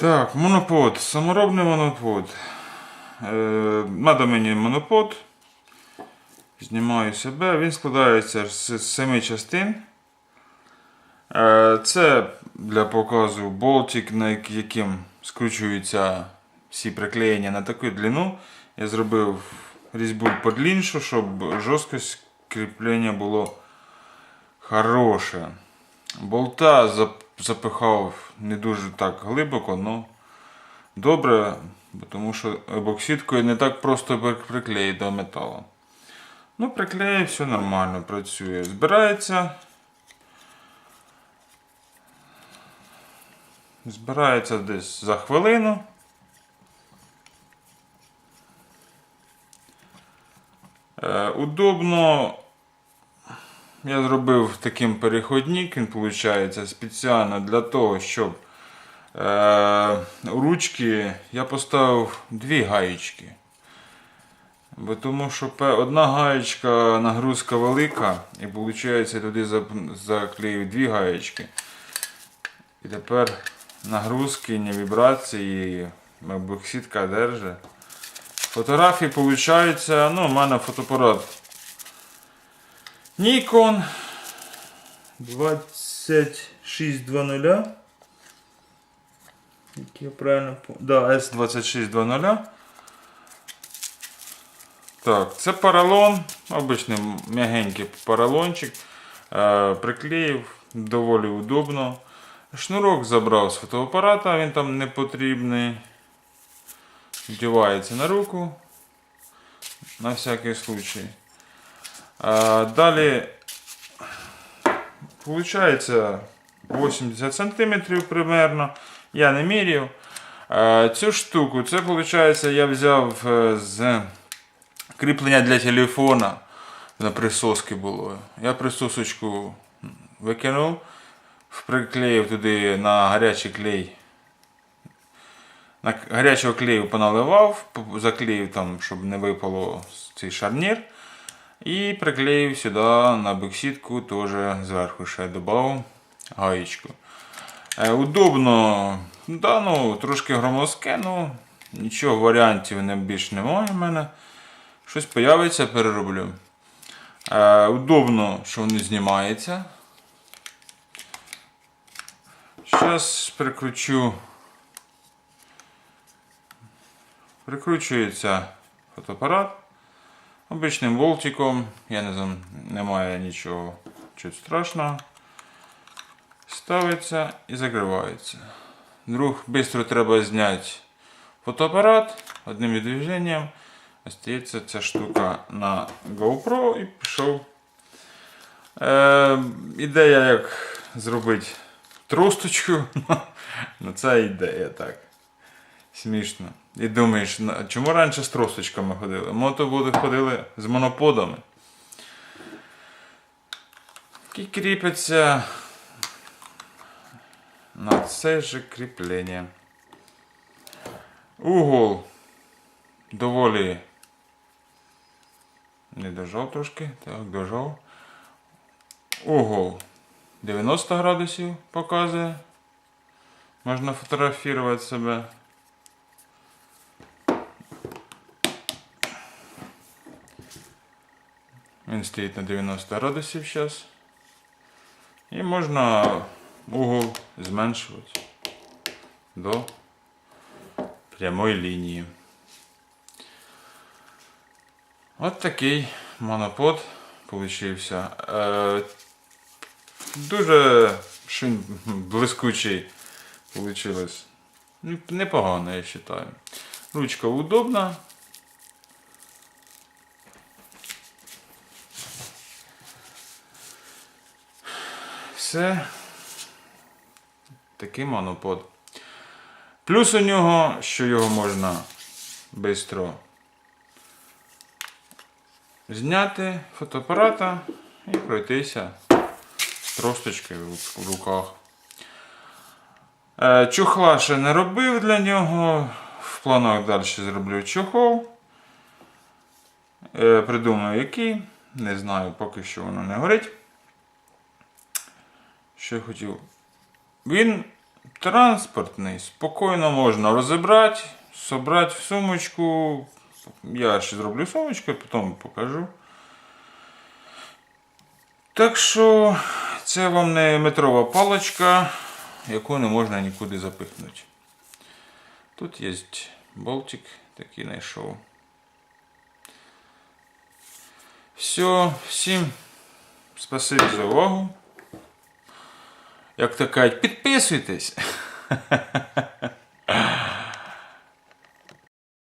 Так, монопод. Саморобний монопод. Е, надо мені монопод. Знімаю себе. Він складається з семи частин. Е, це для показу болтик, на яким скручуються всі приклеєння на таку длину. Я зробив різьбу подліншу, щоб жорсткость кріплення було хороше. Болта запихав не дуже так глибоко, але добре, тому що ебоксидкою не так просто при- приклеїти до металу. Ну, приклеїв, все нормально, працює. Збирається. Збирається десь за хвилину. Е, удобно я зробив таким переходник, він виходить спеціально для того, щоб е, ручки я поставив дві гаєчки. Бо тому що одна гаєчка нагрузка велика, і виходить туди зап- заклеїв дві гаєчки. І тепер нагрузки, ні вібрації, боксітка держить. Фотографії виходить, ну, у мене фотоапарат Nikon 2620. Як я правильно Да, S2620. Так, це поролон, обичний м'ягенький поролончик. Е, приклеїв, доволі удобно. Шнурок забрав з фотоапарата, він там не потрібний. Вдівається на руку. На всякий случай. Далі, виходить 80 см примерно. Я не міряв. Цю штуку, це виходить, я взяв е, з кріплення для телефона. На присоски було. Я присосочку викинув, приклеїв туди на гарячий клей. На гарячого клею поналивав, заклеїв там, щоб не випало цей шарнір. І приклеїв сюди на бексітку теж зверху ще додав гаєчку. Е, удобно, да, ну, трошки громоздке, ну нічого варіантів не більш немає в мене. Щось появиться, перероблю. Е, удобно, що воно знімається. Зараз прикручу. Прикручується фотоапарат. Обичним болтиком, я не знаю, немає нічого чуть страшного. Ставиться і закривається. Друг, швидко треба зняти фотоапарат одним движенням. Остається ця штука на GoPro і пішов. Е, ідея, як зробити тросточку. Ну, це ідея так. Смішно. І думаєш, чому раніше з тросточками ходили? Мотободи ходили з моноподами. Які кріпиться на це же кріплення. Угол доволі не дожав трошки, так, дожав. Угол 90 градусів показує. Можна фотографувати себе. Він стоїть на 90 градусів зараз. І можна угол зменшувати до прямої лінії. От такий монопод получився. Е, дуже він блискучий. Ну, Непогано, я вважаю. Ручка удобна. Все. Такий монопод. Плюс у нього, що його можна швидко зняти фотоапарата і пройтися з тросточкою в- руках. Е, Чохла ще не робив для нього. В планах далі зроблю чохол. Е, Придумаю який. Не знаю, поки що воно не горить. Що я хотів. Він транспортний, спокійно можна розібрати, собрати в сумочку. Я ще зроблю сумочку, потім покажу. Так що це вам не метрова паличка, яку не можна нікуди запихнути. Тут є болтик, такий знайшов. Все, всім спасибі за увагу. Як то кажуть, підписуйтесь.